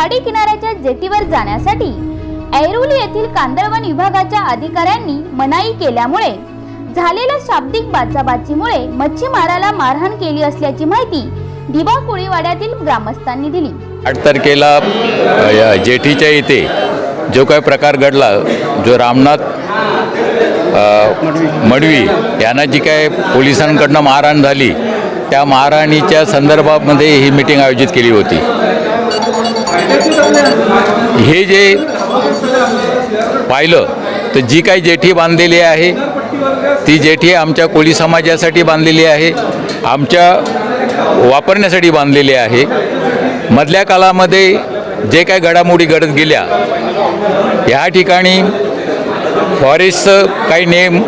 खाडी किनाऱ्याच्या जेटीवर जाण्यासाठी ऐरोली येथील कांदळवन विभागाच्या अधिकाऱ्यांनी मनाई केल्यामुळे झालेल्या शाब्दिक बाचाबाचीमुळे मच्छीमाराला मारहाण केली असल्याची माहिती दिवा कोळीवाड्यातील ग्रामस्थांनी दिली. आठ तारखेला जेठीच्या या इथे जो काही प्रकार घडला जो रामनाथ मडवी यांना जी काय पोलिसांकडनं मारहाण झाली त्या मारहाणीच्या संदर्भामध्ये ही मिटिंग आयोजित केली होती. हे जे पाहिलं तर जी काही जेठी बांधलेली आहे ती जेठी आमच्या कोळी समाजासाठी बांधलेली आहे आमच्या वापरण्यासाठी बांधलेली आहे. मधल्या काळामध्ये जे काही घडामोडी घडत गेल्या ह्या ठिकाणी फॉरेस्टचं काही नेम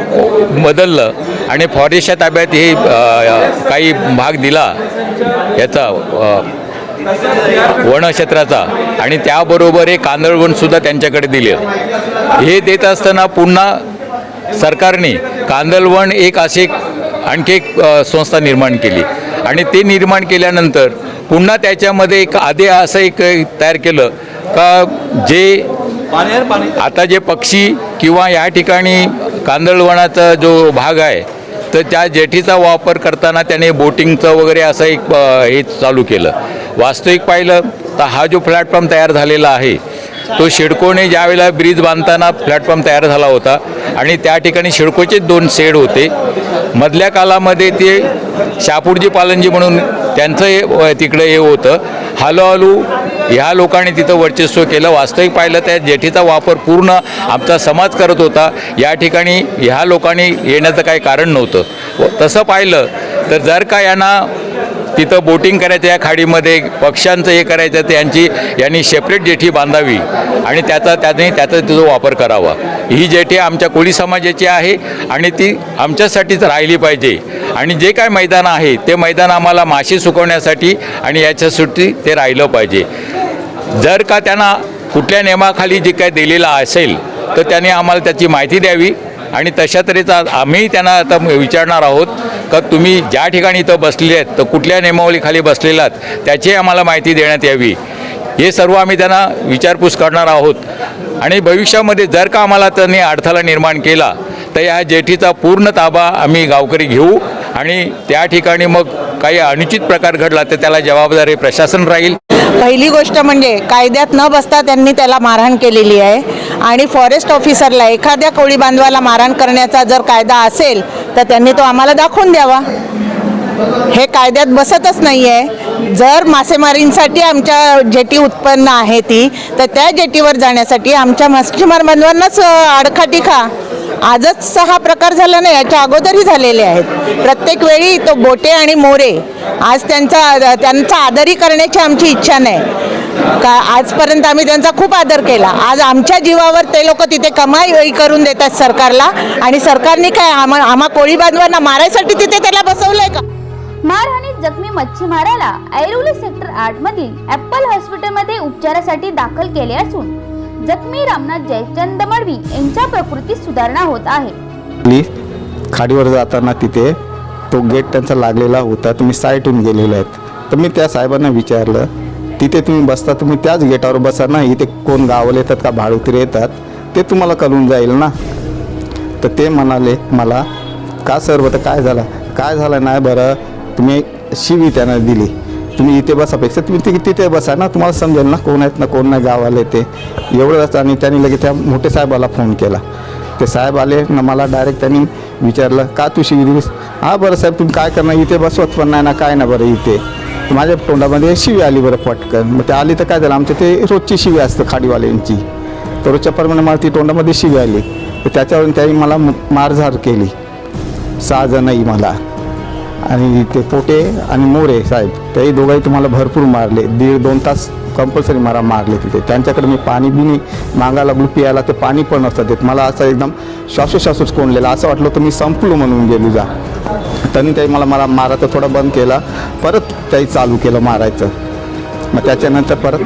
बदललं आणि फॉरेस्टच्या ताब्यात हे काही भाग दिला याचा वनक्षेत्राचा. आणि त्याबरोबर हे कांदळवनसुद्धा त्यांच्याकडे दिलं. हे देत असताना पुन्हा सरकारने कांदळवन एक असे आणखी एक संस्था निर्माण केली. आणि ते निर्माण केल्यानंतर पुन्हा त्याच्यामध्ये एक आधी असं एक तयार केलं का जे आता जे पक्षी किंवा या ठिकाणी कांदळवनाचा जो भाग आहे तर त्या जेटीचा वापर करताना त्याने बोटिंगचं वगैरे असं एक हे चालू केलं. वास्तविक पाहिलं तर हा जो प्लॅटफॉर्म तयार झालेला आहे तो शिडकोने ज्यावेळेला ब्रिज बांधताना प्लॅटफॉर्म तयार झाला होता आणि त्या ठिकाणी शिडकोचे दोन शेड होते. मधल्या कालामध्ये ते शापूरजी पालनजी म्हणून त्यांचं हे तिकडं तिकडे हे होतं. हळूहळू ह्या लोकांनी तिथं वर्चस्व केलं. वास्तविक पाहिलं त्या जेठीचा वापर पूर्ण आमचा समाज करत होता. या ठिकाणी ह्या लोकांनी येण्याचं काही कारण नव्हतं. व तसं पाहिलं तर जर का यांना तिथं बोटिंग करायचं या खाडीमध्ये पक्ष्यांचं हे करायचं ते यांची यांनी सेपरेट जेठी बांधावी आणि त्याचा त्याने त्याचा तिचा वापर करावा. ही जेठी आमच्या कोळी समाजाची आहे आणि ती आमच्यासाठीच राहिली पाहिजे. आणि जे काय मैदान आहे ते मैदान आम्हाला मासे सुकवण्यासाठी आणि याच्यासाठी ते राहिलं पाहिजे. जर का त्यांना कुठल्या नियमाखाली जे काय दिलेलं असेल तर त्याने आम्हाला त्याची माहिती द्यावी आणि तशा तऱ्हेचा आम्ही त्यांना आता विचारणार आहोत. का तुम्ही ज्या ठिकाणी इथं बसलेले आहेत तर कुठल्या नियमावलीखाली बसलेला त्याची आम्हाला माहिती देण्यात यावी. हे सर्व आम्ही त्यांना विचारपूस करणार आहोत. आणि भविष्यामध्ये जर का आम्हाला त्यांनी अडथळा निर्माण केला तर या जेठीचा पूर्ण ताबा आम्ही गावकरी घेऊ आणि त्या ठिकाणी मग काही अनुचित प्रकार घडला तर त्याला जबाबदारी प्रशासन राहील. पहिली गोष्ट म्हणजे कायद्यात न बसता त्यांनी त्याला मारहाण केलेली आहे. आणि फॉरेस्ट ऑफिसरला एखाद्या कोळी बांधवाला मारहाण करण्याचा जर कायदा असेल तर त्यांनी तो आम्हाला दाखवून द्यावा. हे कायद्यात बसतच नाही आहे जर मासेमारींसाठी आमच्या जेटी उत्पन्न आहे ती तर त्या जेटीवर जाण्यासाठी आमच्या मच्छीमार बांधवांनाच आडखाटी खा. आजच हा प्रकार झाला नाही याच्या अगोदरही झालेले आहेत. प्रत्येक वेळी तो बोटे आणि मोरे. आज त्यांचा त्यांचा आदरी करण्याची आमची इच्छा नाही. का आजपर्यंत आम्ही त्यांचा खूप आदर केला. आज आमच्या जीवावर ते लोक तिथे कमाई करून देतात सरकारला. आणि सरकारने काय आम्हा आम्हा कोळी बांधवांना मारायसाठी तिथे त्याला बसवलंय का? मारहाणीत जखमी मच्छीमाराला ऐरोली सेक्टर आठ मधील ऍपल हॉस्पिटलमध्ये उपचारासाठी दाखल केले असून जखमी रामनाथ जयचंद मडवी यांच्या प्रकृतीत सुधारणा होत आहे. प्लीज खाडीवर जाताना तिथे तो गेट त्यांचा लागलेला होता. तुम्ही साईटून गेलेले आहेत. तर मी त्या साहेबांना विचारलं तिथे तुम्ही बसता तुम्ही त्याच गेटावर बसा. ना इथे कोण गावाला येतात का भाडुतीर येतात ते तुम्हाला कळून जाईल ना. तर ते म्हणाले मला का सर बरं काय झालं? काय झालं नाही बरं? तुम्ही शिवी त्यांना दिली. तुम्ही इथे बसापेक्षा तुम्ही तिथे बसा ना. तुम्हाला समजेल ना कोण आहेत ना कोण नाही गावाला येते. एवढंच आणि त्यांनी लगेच त्या मोठे साहेबाला फोन केला. ते साहेब आले ना मला डायरेक्ट त्यांनी विचारलं का तू शिवी दिलीस? हां बरं साहेब तुम्ही काय करणार? इथे बसवत पण नाही ना काय ना बरं इथे. तर माझ्या तोंडामध्ये शिवी आली बरं पटकन. मग ते आली तर काय झालं? आमच्या ते रोजची शिवी असतं खाडीवाल्यांची. तर रोजच्या प्रमाणे मला ती तोंडामध्ये शिवी आली. तर त्याच्यावरून त्यांनी मला मारझार केली. सहा जणही मला. आणि ते पोटे आणि मोरे साहेब त्याही दोघंही तुम्हाला भरपूर मारले. दीड दोन तास कंपल्सरी मला मारले तिथे. त्यांच्याकडे मी पाणी बिनी मागायला लागलो प्यायला ते पाणी पण नसतं देत. मला असं एकदम श्वासोश्वासच कोंडलेला. असं वाटलं तर मी संपलो म्हणून गेलो जा. त्यांनी त्याही मला मला मारायचं थोडं बंद केला. परत त्याही चालू केलं मारायचं. मग त्याच्यानंतर परत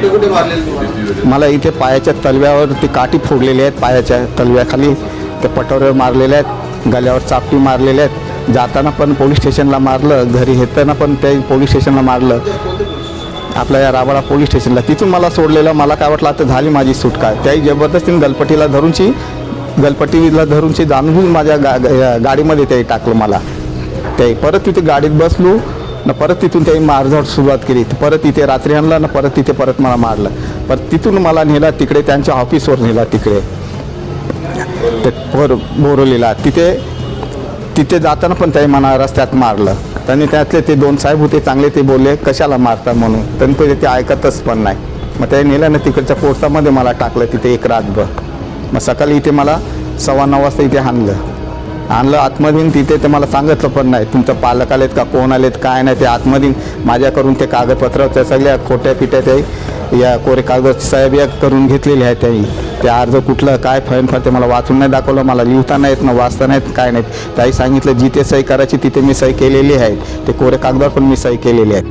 मला इथे पायाच्या तलव्यावर ती काठी फोडलेली आहेत पायाच्या तलव्याखाली. त्या पटोऱ्यावर मारलेल्या आहेत गल्यावर चापटी मारलेल्या आहेत. जाताना पण पोलीस स्टेशनला मारलं घरी येताना पण त्या पोलीस स्टेशनला मारलं. आपल्या या राबाळा पोलीस स्टेशनला. तिथून मला सोडलेलं मला काय वाटलं आता झाली माझी सुटका. त्याही जबरदस्तीने गलपटीला धरूनची गलपटीला धरूनची जाणून माझ्या गा गा- गाडीमध्ये त्याही टाकलं मला. त्याही परत तिथे गाडीत बसलो न परत तिथून त्याही मारझाड सुरुवात केली. परत तिथे रात्री आणला ना परत तिथे परत मला मारलं. परत तिथून मला नेला तिकडे त्यांच्या ऑफिसवर नेला तिकडे. ते पोर बोरवलीला. तिथे तिथे जाताना पण त्याही मला रस्त्यात मारलं. त्यांनी त्यातले ते दोन साहेब होते चांगले ते बोलले कशाला मारता म्हणून? त्यांनी पहिले ते ऐकतच पण नाही. मग त्याही नेलं ना तिकडच्या पोस्टामध्ये मला टाकलं तिथे एक रातभर. मग सकाळी इथे मला सव्वा नऊ वाजता इथे आणलं. आणलं आत्मधीन तिथे ते मला सांगितलं पण नाही. तुमचं पालक आलेत का कोण आलेत काय नाही ते आतमध्ये माझ्याकडून ते कागदपत्र त्या सगळ्या खोट्या पिट्या ते या कोरे कागद साहेब या करून घेतलेले आहेत त्याही ते अर्ज कुठलं काय फैन फार ते मला वाचून नाही दाखवलं मला लिहिता नाहीत ना वाचता नाहीत काय नाहीत. त्याही सांगितलं जिथे सही करायची तिथे मी सही केलेली आहे. ते कोरे कागदावर पण मी सही केलेली आहे.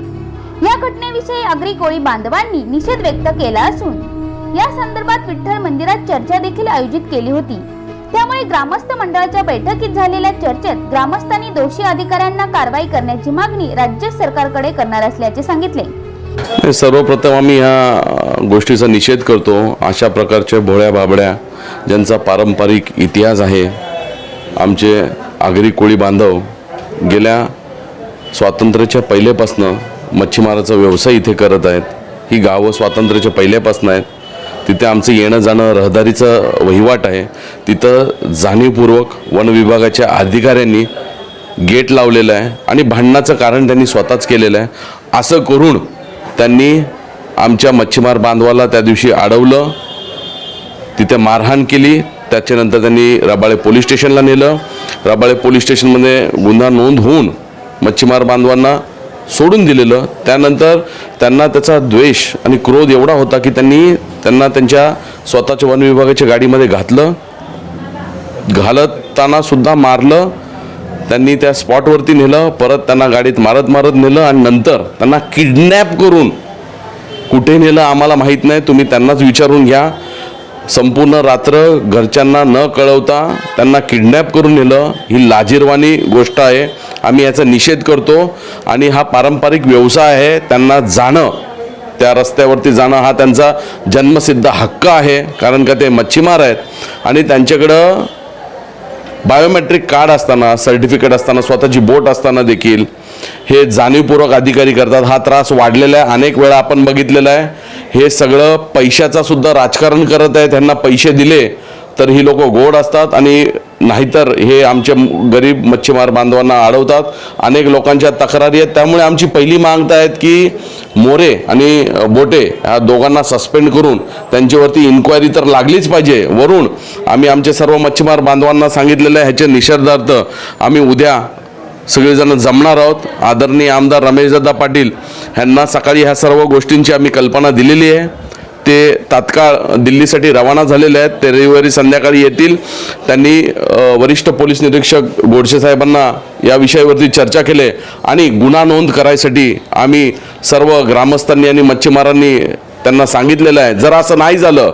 या घटनेविषयी आगरी कोळी बांधवांनी निषेध व्यक्त केला असून या संदर्भात विठ्ठल मंदिरात चर्चा देखील आयोजित केली होती. त्यामुळे ग्रामस्थ मंडळाच्या बैठकीत झालेल्या चर्चेत ग्रामस्थांनी दोषी अधिकाऱ्यांना कारवाई करण्याची मागणी राज्य सरकारकडे करणार असल्याचे सांगितले. सर्वप्रथम आम्ही ह्या गोष्टीचा निषेध करतो. अशा प्रकारच्या भोळ्या बाबड्या ज्यांचा पारंपरिक इतिहास आहे आमचे आगरी कोळी बांधव गेल्या स्वातंत्र्याच्या पहिल्यापासनं मच्छीमाराचा व्यवसाय इथे करत आहेत. ही गावं स्वातंत्र्याच्या पहिल्यापासून आहेत. तिथे आमचं येणं जाणं रहदारीचं वहिवाट आहे. तिथं जाणीवपूर्वक वन विभागाच्या अधिकाऱ्यांनी गेट लावलेलं आहे आणि भांडणाचं कारण त्यांनी स्वतःच केलेलं आहे. असं करून त्यांनी आमच्या मच्छीमार बांधवाला त्या दिवशी अडवलं. तिथे मारहाण केली. त्याच्यानंतर त्यांनी रबाळे पोलीस स्टेशनला नेलं. रबाळे पोलीस स्टेशनमध्ये गुन्हा नोंद होऊन मच्छीमार बांधवांना सोडून दिलेलं. त्यानंतर त्यांना त्याचा द्वेष आणि क्रोध एवढा होता की त्यांनी त्यांना त्यांच्या स्वतःच्या वन विभागाच्या गाडीमध्ये घातलं. घालताना सुद्धा मारलं. त्यांनी त्या स्पॉटवरती नेलं. परत त्यांना गाडीत मारत मारत नेलं आणि नंतर त्यांना किडनॅप करून कुठे नेलं आम्हाला माहीत नाही. तुम्ही त्यांनाच विचारून घ्या. संपूर्ण रात्र घरच्यांना न कळवता त्यांना किडनॅप करून नेलं. ही लाजीरवाणी गोष्ट आहे. आम्ही याचा निषेध करतो. आणि हा पारंपरिक व्यवसाय आहे. त्यांना जाणं त्या रस्त्यावरती जाणं हा त्यांचा जन्मसिद्ध हक्क आहे. कारण का ते मच्छीमार आहेत. आणि त्यांच्याकडं बायोमेट्रिक कार्ड असताना सर्टिफिकेट असताना स्वतःची बोट असताना देखील हे जाणीवपूर्वक अधिकारी करतात. हा त्रास वाढलेला आहे. अनेक वेळा आपण बघितलेला आहे. हे सगळं पैशाचा सुद्धा राजकारण करत आहे त्यांना पैसे दिले तर ही लोक गोड असतात. आणि नाहीतर हे आमच्या गरीब मच्छीमार बांधवांना अडवतात अनेक लोकांच्या तक्रारी आहेत. त्यामुळे आमची पहिली मागता आहेत की मोरे आणि बोटे ह्या दोघांना सस्पेंड करून त्यांच्यावरती इन्क्वायरी तर लागलीच पाहिजे. वरून आम्ही आमचे सर्व मच्छीमार बांधवांना सांगितलेलं आहे. ह्याच्या निषेधार्थ आम्ही उद्या सगळेजण जमणार आहोत. आदरणीय आमदार रमेशदादा पाटील ह्यांना सकाळी ह्या सर्व गोष्टींची आम्ही कल्पना दिलेली आहे. ते तात्काळ दिल्लीसाठी रवाना झालेले आहेत. ते रविवारी संध्याकाळी येतील. त्यांनी वरिष्ठ पोलीस निरीक्षक गोडसे साहेबांना या विषयावरती चर्चा केली आणि गुन्हा नोंद करायसाठी आम्ही सर्व ग्रामस्थांनी आणि मच्छीमारांनी त्यांना सांगितलेलं आहे. जर असं नाही झालं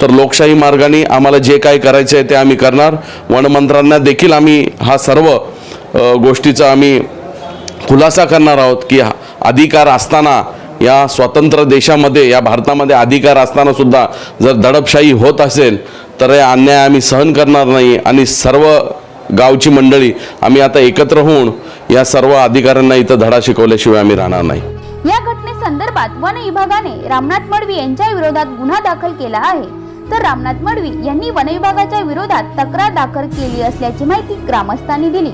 तर लोकशाही मार्गाने आम्हाला जे काय करायचं आहे ते आम्ही करणार. वनमंत्र्यांना देखील आम्ही हा सर्व गोष्टीचा आम्ही खुलासा करणार आहोत की हा अधिकार असताना या स्वतंत्र देशामध्ये या भारतामध्ये अधिकार असताना सुद्धा जर दडपशाही होत असेल तर हे अन्याय आम्ही सहन करणार नाही आणि सर्व गावची मंडळी आम्ही आता एकत्र होऊन या सर्व अधिकाऱ्यांना इथं धडा शिकवल्याशिवाय आम्ही राहणार नाही. या घटनेसंदर्भात वन विभागाने रामनाथ मडवी यांच्या विरोधात गुन्हा दाखल केला आहे. तर रामनाथ मडवी यांनी वन विभागाच्या विरोधात तक्रार दाखल केली असल्याची माहिती ग्रामस्थांनी दिली.